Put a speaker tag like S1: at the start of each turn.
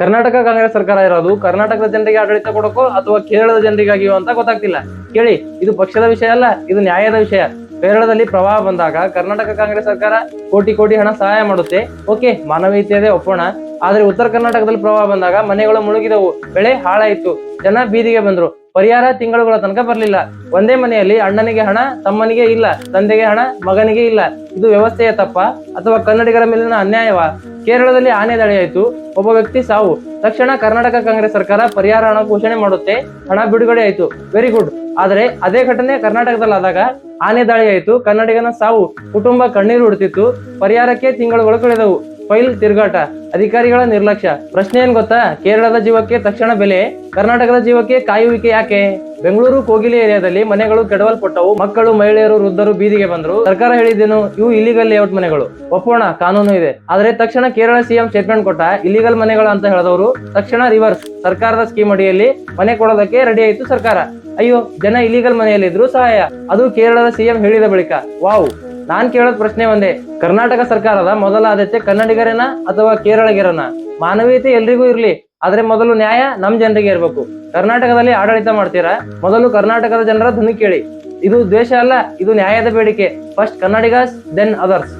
S1: ಕರ್ನಾಟಕ ಕಾಂಗ್ರೆಸ್ ಸರ್ಕಾರ ಇರೋದು, ಕರ್ನಾಟಕದ ಜನರಿಗೆ ಆಡಳಿತ ಕೊಡೋಕೋ ಅಥವಾ ಕೇರಳದ ಜನರಿಗಾಗಿಯೋ ಅಂತ ಗೊತ್ತಾಗ್ತಿಲ್ಲ. ಕೇಳಿ, ಇದು ಪಕ್ಷದ ವಿಷಯ ಅಲ್ಲ, ಇದು ನ್ಯಾಯದ ವಿಷಯ. ಕೇರಳದಲ್ಲಿ ಪ್ರವಾಹ ಬಂದಾಗ ಕರ್ನಾಟಕ ಕಾಂಗ್ರೆಸ್ ಸರ್ಕಾರ ಕೋಟಿ ಕೋಟಿ ಹಣ ಸಹಾಯ ಮಾಡುತ್ತೆ. ಓಕೆ ಮಾನವೀಯತೆಯದೇ ಒಪ್ಪೋಣ. ಆದ್ರೆ ಉತ್ತರ ಕರ್ನಾಟಕದಲ್ಲಿ ಪ್ರವಾಹ ಬಂದಾಗ ಮನೆಗಳು ಮುಳುಗಿದವು, ಬೆಳೆ ಹಾಳಾಯಿತು, ಜನ ಬೀದಿಗೆ ಬಂದ್ರು. ಪರಿಹಾರ ತಿಂಗಳುಗಳ ತನಕ ಬರಲಿಲ್ಲ. ಒಂದೇ ಮನೆಯಲ್ಲಿ ಅಣ್ಣನಿಗೆ ಹಣ, ತಮ್ಮನಿಗೆ ಇಲ್ಲ, ತಂದೆಗೆ ಹಣ, ಮಗನಿಗೆ ಇಲ್ಲ. ಇದು ವ್ಯವಸ್ಥೆಯ ತಪ್ಪ ಅಥವಾ ಕನ್ನಡಿಗರ ಮೇಲಿನ ಅನ್ಯಾಯವ? ಕೇರಳದಲ್ಲಿ ಆನೆ ದಾಳಿಯಾಯಿತು ಒಬ್ಬ ವ್ಯಕ್ತಿ ಸಾವು. ತಕ್ಷಣ ಕರ್ನಾಟಕ ಕಾಂಗ್ರೆಸ್ ಸರ್ಕಾರ ಪರಿಹಾರ ಹಣ ಘೋಷಣೆ ಮಾಡುತ್ತೆ. ಹಣ ಬಿಡುಗಡೆ ಆಯಿತು ವೆರಿ ಗುಡ್ ಆದರೆ ಅದೇ ಘಟನೆ ಕರ್ನಾಟಕದಲ್ಲಾದಾಗ ಆನೆ ದಾಳಿ ಆಯ್ತು ಕನ್ನಡಿಗನ ಸಾವು. ಕುಟುಂಬ ಕಣ್ಣೀರು ಉಡ್ತಿತ್ತು. ಪರಿಹಾರಕ್ಕೆ ತಿಂಗಳುಗಳು ಕಳೆದವು. ಫೈಲ್ ತಿರುಗಾಟ, ಅಧಿಕಾರಿಗಳ ನಿರ್ಲಕ್ಷ್ಯ. ಪ್ರಶ್ನೆ ಏನ್ ಗೊತ್ತಾ? ಕೇರಳದ ಜೀವಕ್ಕೆ ತಕ್ಷಣ ಬೆಲೆ, ಕರ್ನಾಟಕದ ಜೀವಕ್ಕೆ ಕಾಯುವಿಕೆ ಯಾಕೆ? ಬೆಂಗಳೂರು ಕೋಗಿಲೆ ಏರಿಯಾದಲ್ಲಿ ಮನೆಗಳು ಕೆಡವಲ್ಪಟ್ಟವು, ಮಕ್ಕಳು, ಮಹಿಳೆಯರು, ವೃದ್ಧರು ಬೀದಿಗೆ ಬಂದರು. ಸರ್ಕಾರ ಹೇಳಿದ್ದೇನು, ಇವು ಇಲಿಗಲ್ ಲೇಔಟ್ ಮನೆಗಳು. ಒಪ್ಪೋಣ, ಕಾನೂನು ಇದೆ. ಆದ್ರೆ ತಕ್ಷಣ ಕೇರಳ ಸಿಎಂ ಸ್ಟೇಟ್ಮೆಂಟ್ ಕೊಟ್ಟ ಇಲಿಗಲ್ ಮನೆಗಳು ಅಂತ ಹೇಳಿದವರು, ತಕ್ಷಣ ರಿವರ್ಸ್ ಸರ್ಕಾರದ ಸ್ಕೀಮ್ ಅಡಿಯಲ್ಲಿ ಮನೆ ಕೊಡೋದಕ್ಕೆ ರೆಡಿ ಆಯ್ತು ಸರ್ಕಾರ. ಅಯ್ಯೋ, ಜನ ಇಲಿಗಲ್ ಮನೆಯಲ್ಲಿದ್ರು ಸಹಾಯ. ಅದು ಕೇರಳದ ಸಿಎಂ ಹೇಳಿದ ಬಳಿಕ. ವಾವ್. ನಾನ್ ಕೇಳೋದ್ ಪ್ರಶ್ನೆ ಒಂದೇ. ಕರ್ನಾಟಕ ಸರ್ಕಾರದ ಮೊದಲ ಆದ್ಯತೆ ಕನ್ನಡಿಗರೇನ ಅಥವಾ ಕೇರಳಿಗರನ? ಮಾನವೀಯತೆ ಎಲ್ರಿಗೂ ಇರ್ಲಿ, ಆದ್ರೆ ಮೊದಲು ನ್ಯಾಯ ನಮ್ ಜನರಿಗೆ ಇರ್ಬೇಕು. ಕರ್ನಾಟಕದಲ್ಲಿ ಆಡಳಿತ ಮಾಡ್ತೀರಾ? ಮೊದಲು ಕರ್ನಾಟಕದ ಜನರ ಧ್ವನಿ ಕೇಳಿ. ಇದು ದ್ವೇಷ ಅಲ್ಲ, ಇದು ನ್ಯಾಯದ ಬೇಡಿಕೆ. First Kannadigas then others